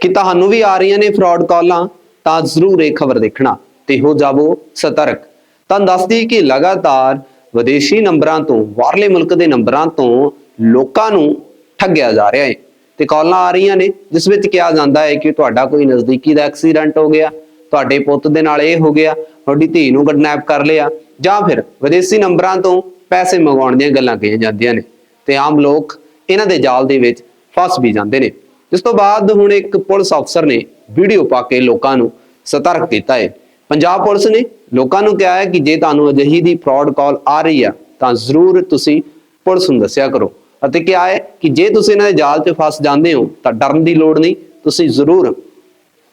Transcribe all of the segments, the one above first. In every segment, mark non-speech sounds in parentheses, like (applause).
ਕਿ ਤੁਹਾਨੂੰ ਵੀ ਆ ਰਹੀਆਂ ਨੇ ਫਰਾਡ ਕਾਲਾਂ, ਤਾਂ ਜ਼ਰੂਰ ਇਹ ਖਬਰ ਦੇਖਣਾ। ਤੇ ਹੋ ਜਾਵੋ ਸਤਰਕ। ਤੁਹਾਨੂੰ ਦੱਸਦੀ ਕਿ ਲਗਾਤਾਰ ਵਿਦੇਸ਼ੀ ਨੰਬਰਾਂ ਤੋਂ, ਬਾਹਰਲੇ ਮੁਲਕ ਦੇ ਨੰਬਰਾਂ ਤੋਂ ਲੋਕਾਂ ਨੂੰ ਠੱਗਿਆ ਜਾ ਰਿਹਾ ਹੈ। ਤੇ ਕਾਲਾਂ ਆ ਰਹੀਆਂ ਨੇ, ਜਿਸ ਵਿੱਚ ਕਿਹਾ ਜਾਂਦਾ ਹੈ ਕਿ ਤੁਹਾਡਾ ਕੋਈ ਨਜ਼ਦੀਕੀ ਦਾ ਐਕਸੀਡੈਂਟ ਹੋ ਗਿਆ, ਤੁਹਾਡੇ ਪੁੱਤ ਦੇ ਨਾਲ ਇਹ ਹੋ ਗਿਆ, ਤੁਹਾਡੀ ਧੀ ਨੂੰ ਕਿਡਨੈਪ ਕਰ ਲਿਆ, ਜਾਂ ਫਿਰ ਵਿਦੇਸ਼ੀ ਨੰਬਰਾਂ ਤੋਂ ਪੈਸੇ ਮੰਗਵਾਉਣ ਦੀਆਂ ਗੱਲਾਂ ਕਹੀਆਂ ਜਾਂਦੀਆਂ ਨੇ। ਤੇ ਆਮ ਲੋਕ ਇਹਨਾਂ ਦੇ ਜਾਲ ਦੇ ਵਿੱਚ ਫਸ ਵੀ ਜਾਂਦੇ ਨੇ। ਇਸ ਤੋਂ ਬਾਅਦ ਹੁਣ ਇੱਕ ਪੁਲਿਸ ਅਫਸਰ ਨੇ ਵੀਡੀਓ ਪਾ ਕੇ ਲੋਕਾਂ ਨੂੰ ਸਤਰਕ ਕੀਤਾ ਹੈ। ਪੰਜਾਬ ਪੁਲਿਸ ਨੇ ਲੋਕਾਂ ਨੂੰ ਕਿਹਾ ਹੈ ਕਿ ਜੇ ਤੁਹਾਨੂੰ ਅਜਿਹੀ ਦੀ ਫਰਾਡ ਕਾਲ ਆ ਰਹੀ ਆ, ਤਾਂ ਜ਼ਰੂਰ ਤੁਸੀਂ ਪੁਲਿਸ ਨੂੰ ਦੱਸਿਆ ਕਰੋ ਅਤੇ ਕਿਹਾ ਹੈ ਕਿ ਜੇ ਤੁਸੀਂ ਇਹਨਾਂ ਦੇ ਜਾਲ 'ਚ ਫਸ ਜਾਂਦੇ ਹੋ, ਤਾਂ ਡਰਨ ਦੀ ਲੋੜ ਨਹੀਂ। ਤੁਸੀਂ ਜ਼ਰੂਰ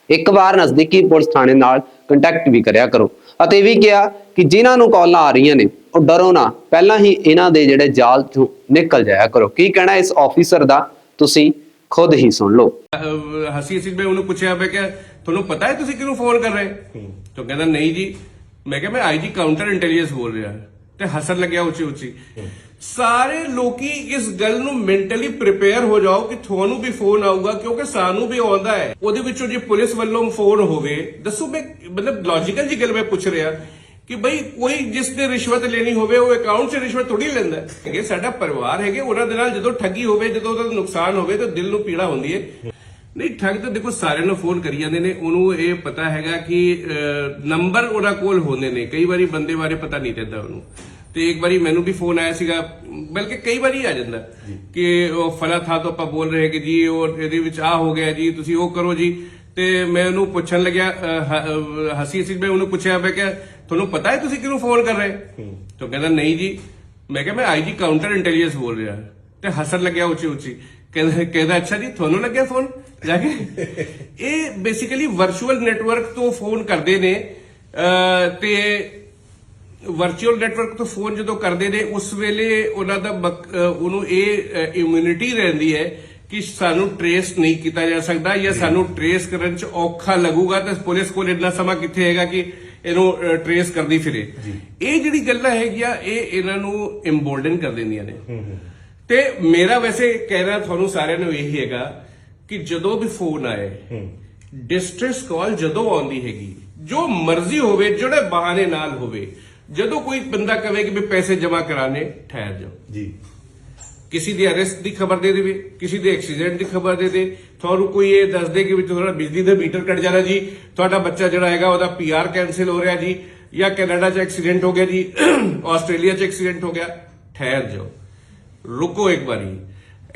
ਇੱਕ ਵਾਰ ਨਜ਼ਦੀਕੀ ਪੁਲਿਸ ਥਾਣੇ ਨਾਲ ਕੰਟੈਕਟ ਵੀ ਕਰਿਆ ਕਰੋ ਅਤੇ ਇਹ ਵੀ ਕਿਹਾ ਕਿ ਜਿਨ੍ਹਾਂ ਨੂੰ ਕਾਲਾਂ ਆ ਰਹੀਆਂ ਨੇ, ਉਹ ਡਰੋ ਨਾ। ਪਹਿਲਾਂ ਹੀ ਇਹਨਾਂ ਦੇ ਜਿਹੜੇ ਜਾਲ ਤੋਂ ਨਿਕਲ ਜਾਇਆ ਕਰੋ। ਕੀ ਕਹਿਣਾ ਇਸ ਆਫੀਸਰ ਦਾ? ਤੁਸੀਂ ਖੁਦ ਹੀ ਸੁਣ ਲਓ। ਹਸੀ ਹਸੀ ਮੈਂ ਉਹਨੂੰ ਪੁੱਛਿਆ, ਮੈਂ ਕਿਹਾ, ਤੁਹਾਨੂੰ ਪਤਾ ਹੈ ਤੁਸੀਂ ਕਿਹਨੂੰ ਫੋਨ ਕਰ ਰਹੇ? ਤਾਂ ਕਹਿੰਦਾ, ਨਹੀਂ ਜੀ। ਮੈਂ ਕਿਹਾ, ਮੈਂ ਆਈਜੀ ਕਾਊਂਟਰ ਇੰਟੈਲੀਜੈਂਸ ਬੋਲ ਰਿਹਾ ਤੇ ਹੱਸਣ ਲੱਗਿਆ ਉੱਚੀ ਉੱਚੀ। ਸਾਰੇ ਲੋਕੀ ਇਸ ਗੱਲ ਨੂੰ ਮੈਂਟਲੀ ਪ੍ਰਿਪੇਅਰ ਹੋ ਜਾਓ ਕਿ ਤੁਹਾਨੂੰ ਵੀ ਫੋਨ ਆਊਗਾ, ਕਿਉਂਕਿ ਸਾਨੂੰ ਵੀ ਆਉਂਦਾ ਹੈ। ਉਹਦੇ ਵਿੱਚੋਂ ਜੇ ਪੁਲਿਸ ਵੱਲੋਂ ਫੋਨ ਹੋਵੇ, ਦੱਸੋ ਮੈਂ, ਮਤਲਬ ਲੌਜੀਕਲ ਜੀ ਗੱਲ ਮੈਂ ਪੁੱਛ ਰਿਹਾ। ਕਿ ਬਈ ਕੋਈ ਜਿਸ ਨੇ ਰਿਸ਼ਵਤ ਲੈਣੀ ਹੋਵੇ ਉਹ ਅਕਾਊਂਟ 'ਚ ਰਿਸ਼ਵਤ ਥੋੜੀ ਲੈਂਦਾ। ਹੈ ਇਹ ਸਾਡਾ ਪਰਿਵਾਰ ਹੈਗੇ ਉਹਨਾਂ ਦੇ ਨਾਲ ਜਦੋਂ ਠੱਗੀ ਹੋਵੇ ਜਦੋਂ ਉਹਦਾ ਨੁਕਸਾਨ ਹੋਵੇ ਤਾਂ ਦਿਲ ਨੂੰ ਪੀੜਾ ਹੁੰਦੀ ਹੈ ਨਹੀਂ ਠੱਗ ਤਾਂ ਦੇਖੋ ਸਾਰਿਆਂ ਨੂੰ ਫੋਨ ਕਰੀ ਜਾਂਦੇ ਨੇ। ਉਹਨੂੰ ਇਹ ਪਤਾ ਹੈਗਾ ਕਿ ਨੰਬਰ ਉਹਨਾਂ ਕੋਲ ਹੁੰਦੇ ਨੇ। ਕਈ ਵਾਰੀ ਬੰਦੇ ਬਾਰੇ ਪਤਾ ਨਹੀਂ ਰਹਿੰਦਾ ਉਹਨੂੰ। ਤੇ ਇੱਕ ਵਾਰੀ ਮੈਨੂੰ ਵੀ ਫੋਨ ਆਇਆ ਸੀਗਾ ਬਲਕਿ ਕਈ ਵਾਰੀ ਆ ਜਾਂਦਾ ਕਿ ਉਹ ਫਲਾ ਥਾ ਤੋਂ ਆਪਾਂ ਬੋਲ ਰਹੇ ਕਿ ਜੀ ਉਹ ਇਹਦੇ ਵਿੱਚ ਆ ਹੋ ਗਿਆ ਜੀ ਤੁਸੀਂ ਉਹ ਕਰੋ ਜੀ। ਤੇ ਮੈਂ ਉਹਨੂੰ ਪੁੱਛਣ ਲੱਗਿਆ ਹਸੀ ਹਸੀ ਮੈਂ ਉਹਨੂੰ ਪੁੱਛਿਆ ਮੈਂ ਕਿਹਾ ਤੁਹਾਨੂੰ ਪਤਾ ਹੈ ਤੁਸੀਂ ਕਿਹਨੂੰ ਫੋਨ ਕਰ ਰਹੇ? ਤਾਂ ਕਹਿੰਦਾ ਨਹੀਂ ਜੀ। ਮੈਂ ਕਿਹਾ ਮੈਂ ਆਈਜੀ ਕਾਊਂਟਰ ਇੰਟੈਲੀਜੈਂਸ ਬੋਲ ਰਿਹਾ। ਤੇ ਹੱਸਣ ਲੱਗਿਆ ਉੱਚੀ ਉੱਚੀ ਕਹਿੰਦਾ ਕਹਿੰਦਾ ਅੱਛਾ ਜੀ ਤੁਹਾਨੂੰ ਲੱਗਿਆ ਫੋਨ ਜਾ ਕੇ (laughs) ਇਹ ਬੇਸਿਕਲੀ ਵਰਚੁਅਲ ਨੈਟਵਰਕ ਤੋਂ ਫੋਨ ਕਰਦੇ ਨੇ ਤੇ ਵਰਚੁਅਲ ਨੈਟਵਰਕ ਤੋਂ ਫੋਨ ਜਦੋਂ ਕਰਦੇ ਨੇ ਉਸ ਵੇਲੇ ਉਹਨਾਂ ਦਾ ਉਹਨੂੰ ਇਹ ਇਮਿਊਨਿਟੀ ਰਹਿੰਦੀ ਹੈ ਕਿ ਸਾਨੂੰ ਟਰੇਸ ਨਹੀਂ ਕੀਤਾ ਜਾ ਸਕਦਾ ਜਾਂ ਸਾਨੂੰ ਟਰੇਸ ਕਰਨ ਚ ਔਖਾ ਲੱਗੂਗਾ ਤਾਂ ਪੁਲਿਸ ਕੋਲ ਇੰਨਾ ਸਮਾਂ ਕਿੱਥੇ ਹੈਗਾ ਕਿ ਇਹਨੂੰ ਟਰੇਸ ਕਰਦੀ ਫਿਰੇ। ਇਹ ਜਿਹੜੀ ਗੱਲਾਂ ਹੈਗੀਆਂ ਇਹ ਇਹਨਾਂ ਨੂੰ ਇੰਬੋਲਡਨ ਕਰ ਦਿੰਦੀਆਂ ਨੇ। ਤੇ ਮੇਰਾ ਵੈਸੇ ਕਹਿਣਾ ਤੁਹਾਨੂੰ ਸਾਰਿਆਂ ਨੂੰ ਇਹੀ ਹੈਗਾ ਕਿ ਜਦੋਂ ਵੀ ਫੋਨ ਆਏ ਡਿਸਟ੍ਰੈਸ ਕਾਲ ਜਦੋਂ ਆਉਂਦੀ ਹੈਗੀ ਜੋ ਮਰਜ਼ੀ ਹੋਵੇ ਜਿਹੜੇ ਬਹਾਨੇ ਨਾਲ ਹੋਵੇ ਜਦੋਂ ਕੋਈ ਬੰਦਾ ਕਵੇ ਕਿ ਵੀ ਪੈਸੇ ਜਮ੍ਹਾਂ ਕਰਾਣੇ ਠਹਿਰ ਜਾਓ। ਜੀ। ਕਿਸੇ ਦੀ ਅਰੈਸਟ ਦੀ ਖਬਰ ਦੇ ਦੇਵੇ ਕਿਸੇ ਦੇ ਐਕਸੀਡੈਂਟ ਦੀ ਖਬਰ ਦੇ ਦੇ। ਤੁਹਾਨੂੰ ਕੋਈ ਇਹ ਦੱਸ ਦੇ ਕਿ ਵੀ ਤੁਹਾਡਾ ਬਿਜਲੀ ਦਾ ਮੀਟਰ ਕੱਟ ਜਾਣਾ ਜੀ ਤੁਹਾਡਾ ਬੱਚਾ ਜਿਹੜਾ ਹੈਗਾ ਉਹਦਾ ਪੀਆਰ ਕੈਨਸਲ ਹੋ ਰਿਹਾ ਜੀ ਜਾਂ ਕੈਨੇਡਾ 'ਚ ਐਕਸੀਡੈਂਟ ਹੋ ਗਿਆ ਜੀ ਆਸਟ੍ਰੇਲੀਆ 'ਚ ਐਕਸੀਡੈਂਟ ਹੋ ਗਿਆ ਠਹਿਰ ਜਾਓ। ਰੁਕੋ ਇੱਕ ਵਾਰੀ।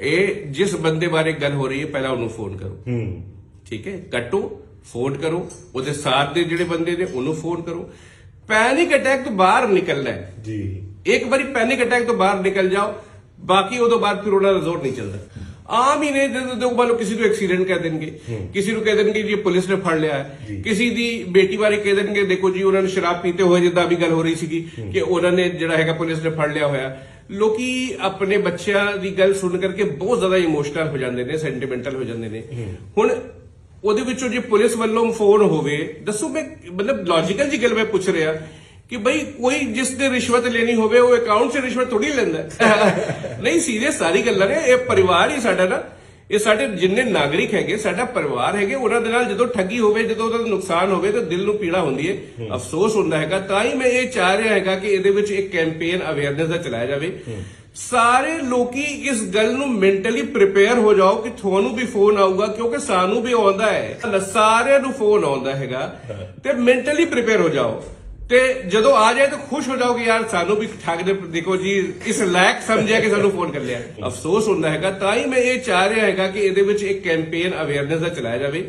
ਇਹ ਜਿਸ ਬੰਦੇ ਬਾਰੇ ਗੱਲ ਹੋ ਰਹੀ ਹੈ ਪਹਿਲਾਂ ਉਹਨੂੰ ਫੋਨ ਕਰੋ। ਹੂੰ। ਠੀਕ ਹੈ? ਕੱਟੋ ਫੋਨ ਕਰੋ। ਉਹਦੇ ਸਾਥ ਦੇ ਜਿਹੜੇ ਬੰਦੇ ਨੇ ਉਹਨੂੰ ਫੋਨ ਕਰੋ। ਪੈਨਿਕ ਅਟੈਕ ਤੋਂ ਬਾਹਰ ਨਿਕਲਣਾ ਹੈ। ਜੀ। ਇੱਕ ਵਾਰੀ ਪੈਨਿਕ ਅਟੈਕ ਤੋਂ ਬਾਹਰ ਨਿਕਲ ਜਾਓ। ਬਾਕੀ ਉਦੋਂ ਬਾਅਦ ਫਿਰ ਉਹਨਾਂ ਦਾ ਜ਼ੋਰ ਨਹੀਂ ਚੱਲਦਾ। ਆਮ ਹੀ ਨੇ ਜਦੋਂ ਮੰਨ ਲਓ ਕਿਸੇ ਨੂੰ ਐਕਸੀਡੈਂਟ ਕਹਿ ਦੇਣਗੇ। ਕਿਸੇ ਨੂੰ ਕਹਿ ਦੇਣਗੇ ਜੀ ਪੁਲਿਸ ਨੇ ਫੜ ਲਿਆ ਹੈ। ਕਿਸੇ ਦੀ ਬੇਟੀ ਬਾਰੇ ਕਹਿ ਦੇਣਗੇ ਦੇਖੋ ਜੀ ਉਹਨਾਂ ਨੇ ਸ਼ਰਾਬ ਪੀਤੇ ਹੋਏ ਜਿੱਦਾਂ ਵੀ ਗੱਲ ਹੋ ਰਹੀ ਸੀਗੀ ਕਿ ਉਹਨਾਂ ਨੇ ਜਿਹੜਾ ਹੈਗਾ ਪੁਲਿਸ ਨੇ ਫੜ ਲਿਆ ਹੋਇਆ। ਲੋਕੀ ਆਪਣੇ ਬੱਚਿਆਂ ਦੀ ਗੱਲ ਸੁਣ ਕਰਕੇ ਬਹੁਤ ਜ਼ਿਆਦਾ ਇਮੋਸ਼ਨਲ ਹੋ ਜਾਂਦੇ ਨੇ ਸੈਂਟੀਮੈਂਟਲ ਹੋ ਜਾਂਦੇ ਨੇ। ਹੁਣ ਉਹਦੇ ਵਿੱਚੋਂ ਜੇ ਪੁਲਿਸ ਵੱਲੋਂ ਫੋਨ ਹੋਵੇ ਦੱਸੋ ਮੈਂ ਮਤਲਬ ਲੌਜੀਕਲ ਜੀ ਗੱਲ ਮੈਂ ਪੁੱਛ ਰਿਹਾ। ਕਿ ਬਈ ਕੋਈ ਜਿਸ ਨੇ ਰਿਸ਼ਵਤ ਲੈਣੀ ਹੋਵੇ ਉਹ ਅਕਾਊਂਟ 'ਚ ਰਿਸ਼ਵਤ ਥੋੜੀ ਲੈਂਦਾ। (laughs) ਨਹੀਂ ਸੀਰੀਅਸ ਸਾਰੀ ਗੱਲਾਂ ਨੇ। ਇਹ ਪਰਿਵਾਰ ਹੀ ਸਾਡਾ ਨਾ ਇਹ ਸਾਡੇ ਜਿੰਨੇ ਨਾਗਰਿਕ ਹੈਗੇ ਸਾਡਾ ਪਰਿਵਾਰ ਹੈਗੇ ਉਹਨਾਂ ਦੇ ਨਾਲ ਜਦੋਂ ਠੱਗੀ ਹੋਵੇ ਜਦੋਂ ਉਹਦਾ ਨੁਕਸਾਨ ਹੋਵੇ ਤਾਂ ਦਿਲ ਨੂੰ ਪੀੜਾ ਹੁੰਦੀ ਹੈ। ਅਫਸੋਸ ਹੁੰਦਾ ਹੈਗਾ। ਤਾਂ ਹੀ ਮੈਂ ਇਹ ਚਾਹ ਰਿਹਾ ਹੈਗਾ ਕਿ ਇਹਦੇ ਵਿੱਚ ਇੱਕ ਕੈਂਪੇਨ ਅਵੇਅਰਨੈਸ ਦਾ ਚਲਾਇਆ ਜਾਵੇ। ਸਾਰੇ ਲੋਕੀ ਇਸ ਗੱਲ ਨੂੰ ਮੈਂਟਲੀ ਪ੍ਰਿਪੇਅਰ ਹੋ ਜਾਓ ਕਿ ਤੁਹਾਨੂੰ ਵੀ ਫੋਨ ਆਊਗਾ ਕਿਉਂਕਿ ਸਾਨੂੰ ਵੀ ਆਉਂਦਾ ਹੈ। ਸਾਰਿਆਂ ਨੂੰ ਫੋਨ ਆਉਂਦਾ ਹੈਗਾ। ਤੇ ਮੈਂਟਲੀ ਪ੍ਰਿਪੇਅਰ ਹੋ ਜਾਓ। ਤੇ ਜਦੋਂ ਆ ਜਾਏ ਤਾਂ ਖੁਸ਼ ਹੋ ਜਾਓਗੇ, ਯਾਰ ਸਾਨੂੰ ਵੀ ਠੱਗ ਦੇ ਦੇਖੋ ਜੀ, ਇਸ ਲਾਇਕ ਸਮਝਿਆ ਕਿ ਸਾਨੂੰ ਫੋਨ ਕਰ ਲਿਆ। ਅਫਸੋਸ ਹੁੰਦਾ ਹੈਗਾ, ਤਾਂ ਹੀ ਮੈਂ ਇਹ ਚਾਹ ਰਿਹਾ ਹੈਗਾ ਕਿ ਇਹਦੇ ਵਿੱਚ ਇੱਕ ਕੈਂਪੇਨ ਅਵੇਅਰਨੈਸ ਦਾ ਚਲਾਇਆ ਜਾਵੇ।